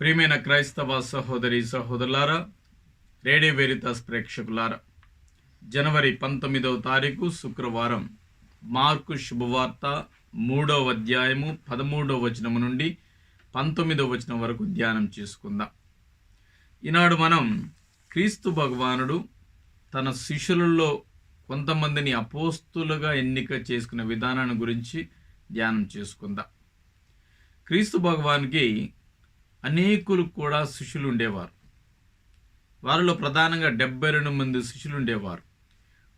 ప్రియమైన క్రైస్తవ సహోదరి సహోదరులారా రేడియో వెరితాస్ ప్రేక్షకులారా జనవరి పంతొమ్మిదవ తారీఖు శుక్రవారం మార్కు శుభవార్త మూడవ అధ్యాయము పదమూడవ వచనము నుండి పంతొమ్మిదవ వచనం వరకు ధ్యానం చేసుకుందాం. ఈనాడు మనం క్రీస్తు భగవానుడు తన శిష్యులలో కొంతమందిని అపోస్తులుగా ఎన్నిక చేసుకున్న విధానాన్ని గురించి ధ్యానం చేసుకుందాం. క్రీస్తు భగవానికి అనేకులు కూడా శిష్యులు ఉండేవారు వారిలో ప్రధానంగా డెబ్బై రెండు మంది శిష్యులు ఉండేవారు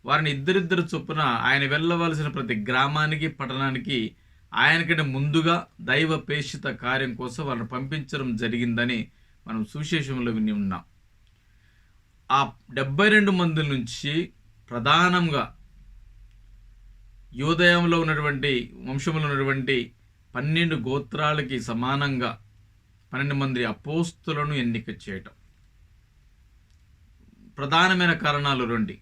వారిని ఇద్దరిద్దరు చొప్పున ఆయన వెళ్ళవలసిన ప్రతి గ్రామానికి పట్టణానికి ఆయనకంటే ముందుగా దైవ పేషిత కార్యం కోసం వాళ్ళని పంపించడం జరిగిందని మనం సుశేషంలో విని ఉన్నాం. ఆ డెబ్బై రెండు మంది నుంచి ప్రధానంగా యోదయంలో ఉన్నటువంటి వంశంలో ఉన్నటువంటి పన్నెండు గోత్రాలకి సమానంగా పన్నెండు మంది అపోస్తులను ఎన్నిక చేయటం. ప్రధానమైన కారణాలు రెండు.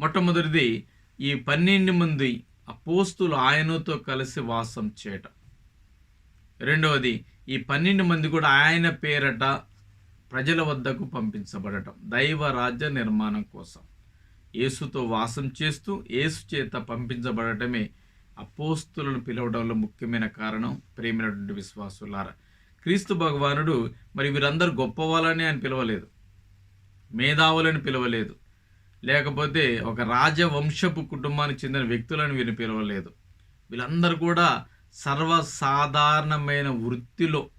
మొట్టమొదటిది ఈ పన్నెండు మంది అపోస్తులు ఆయనతో కలిసి వాసం చేయటం. రెండవది ఈ పన్నెండు మంది కూడా ఆయన పేరట ప్రజల వద్దకు పంపించబడటం దైవ రాజ్య నిర్మాణం కోసం. యేసుతో వాసం చేస్తూ యేసు చేత పంపించబడటమే అపోస్తులను పిలవడంలో ముఖ్యమైన కారణం. ప్రేమైనటువంటి విశ్వాసులారా క్రీస్తు భగవానుడు మరి వీరందరూ గొప్పవాళ్ళని ఆయన పిలవలేదు. మేధావులని పిలవలేదు. లేకపోతే ఒక రాజవంశపు కుటుంబానికి చెందిన వ్యక్తులను వీరిని పిలవలేదు. వీళ్ళందరూ కూడా సర్వసాధారణమైన వృత్తిలో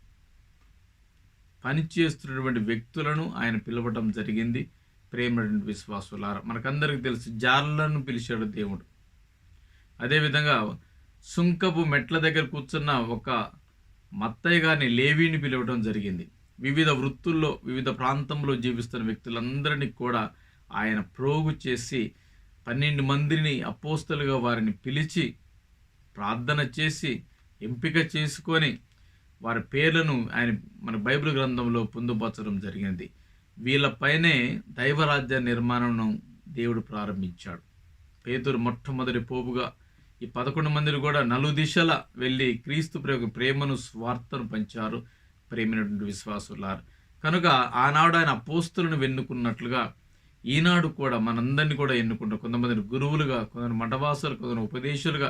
పనిచేస్తున్నటువంటి వ్యక్తులను ఆయన పిలవటం జరిగింది. ప్రేమైనటువంటి విశ్వాసులారా మనకందరికీ తెలుసు జార్లను పిలిచాడు దేవుడు. అదేవిధంగా సుంకపు మెట్ల దగ్గర కూర్చున్న ఒక మత్తయ్య గారిని లేవీని పిలవడం జరిగింది. వివిధ వృత్తుల్లో వివిధ ప్రాంతంలో జీవిస్తున్న వ్యక్తులందరినీ కూడా ఆయన ప్రోగు చేసి పన్నెండు మందిని అపోస్తలుగా వారిని పిలిచి ప్రార్థన చేసి ఎంపిక చేసుకొని వారి పేర్లను ఆయన మన బైబిల్ గ్రంథంలో పొందుపరచడం జరిగింది. వీళ్ళపైనే దైవరాజ్య నిర్మాణం దేవుడు ప్రారంభించాడు. పేదూరు మొట్టమొదటి పోపుగా ఈ పదకొండు మందిని కూడా నలు దిశల వెళ్ళి క్రీస్తు ప్రేమ ప్రేమను స్వార్థను పంచారు ప్రేమైనటువంటి విశ్వాసులారు. కనుక ఆనాడు ఆయన అపోస్తులను వెన్నుకున్నట్లుగా ఈనాడు కూడా మనందరినీ కూడా ఎన్నుకుంటారు కొంతమందిని గురువులుగా కొందరు మఠవాసులు కొందరు ఉపదేశులుగా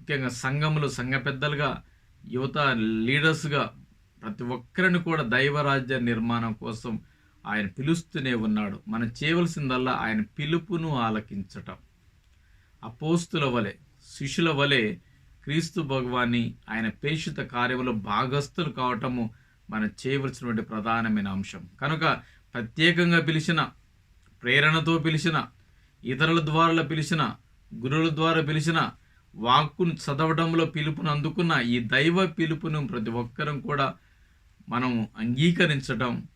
ముఖ్యంగా సంఘములు సంఘ పెద్దలుగా యువత లీడర్స్గా ప్రతి ఒక్కరిని కూడా దైవరాజ్య నిర్మాణం కోసం ఆయన పిలుస్తూనే ఉన్నాడు. మనం చేయవలసిందల్లా ఆయన పిలుపును ఆలకించటం. అపోస్తుల వలె శిష్యుల వలె క్రీస్తు భగవాన్ని ఆయన పేషిత కార్యంలో భాగస్థులు కావటము మనం చేయవలసినటువంటి ప్రధానమైన అంశం. కనుక ప్రత్యేకంగా పిలిచిన ప్రేరణతో పిలిచిన ఇతరుల ద్వారా పిలిచిన గురువుల ద్వారా పిలిచిన వాక్కును చదవడంలో పిలుపును అందుకున్న ఈ దైవ పిలుపును ప్రతి ఒక్కరం కూడా మనం అంగీకరించడం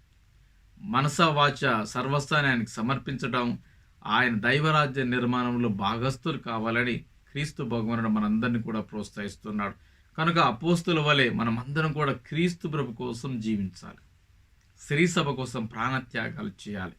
మనస వాచ సర్వస్థాన్ని ఆయనకు సమర్పించడం ఆయన దైవరాజ్య నిర్మాణంలో భాగస్థులు కావాలని క్రీస్తు భగవానుడు మనందరినీ కూడా ప్రోత్సహిస్తున్నాడు. కనుక అపోస్తుల వలె మనం అందరం కూడా క్రీస్తు ప్రభు కోసం జీవించాలి. స్త్రీ సభ కోసం ప్రాణత్యాగాలు చేయాలి.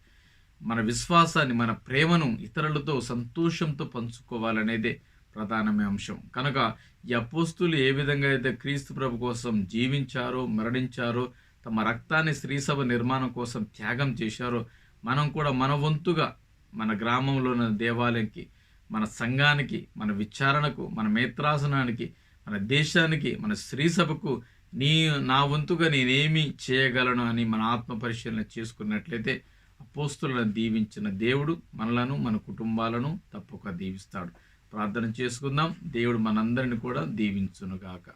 మన విశ్వాసాన్ని మన ప్రేమను ఇతరులతో సంతోషంతో పంచుకోవాలనేదే ప్రధానమే అంశం. కనుక ఈ అపోస్తులు ఏ విధంగా అయితే క్రీస్తు ప్రభు కోసం జీవించారో మరణించారో తమ రక్తాన్ని స్త్రీసభ నిర్మాణం కోసం త్యాగం చేశారో మనం కూడా మన వంతుగా మన గ్రామంలో ఉన్న దేవాలయంకి మన సంఘానికి మన విచారణకు మన మేత్రాసనానికి మన దేశానికి మన స్త్రీ సభకు నీ నా వంతుగా నేనేమి చేయగలను అని మన ఆత్మ పరిశీలన చేసుకున్నట్లయితే అపోస్తులను దీవించిన దేవుడు మనలను మన కుటుంబాలను తప్పక దీవిస్తాడు. ప్రార్థన చేసుకుందాం. దేవుడు మనందరిని కూడా దీవించునుగాక.